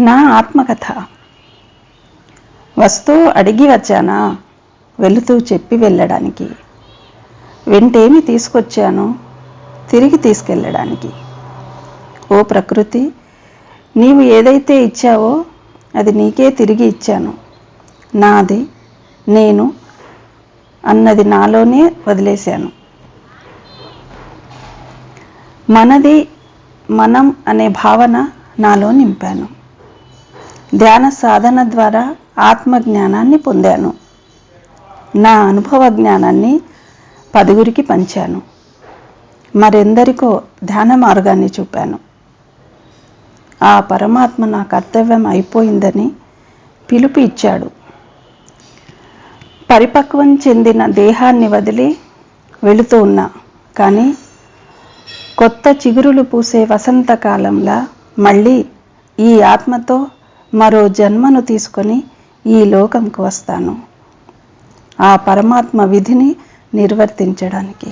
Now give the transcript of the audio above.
నా ఆత్మకథ. వస్తూ అడిగి వచ్చానా? వెళుతూ చెప్పి వెళ్ళడానికి. వెంటేమి తీసుకొచ్చాను? తిరిగి తీసుకెళ్ళడానికి. ఓ ప్రకృతి నీవు ఏదైతే ఇచ్చావో అది నీకే తిరిగి ఇచ్చాను. నాది నేను అన్నది నాలోనే వదిలేశాను. మనది మనం అనే భావన నాలో నింపాను. ధ్యాన సాధన ద్వారా ఆత్మజ్ఞానాన్ని పొందాను. నా అనుభవ జ్ఞానాన్ని పదుగురికి పంచాను. మరెందరికో ధ్యాన మార్గాన్ని చూపాను. ఆ పరమాత్మ నా కర్తవ్యం అయిపోయిందని పిలుపు ఇచ్చాడు. పరిపక్వం చెందిన దేహాన్ని వదిలి వెళుతూ ఉన్నా కానీ కొత్త చిగురులు పూసే వసంతకాలంలా మళ్ళీ ఈ ఆత్మతో మరో జన్మను తీసుకొని ఈ లోకంకు వస్తాను. ఆ పరమాత్మ విధిని నిర్వర్తించడానికి.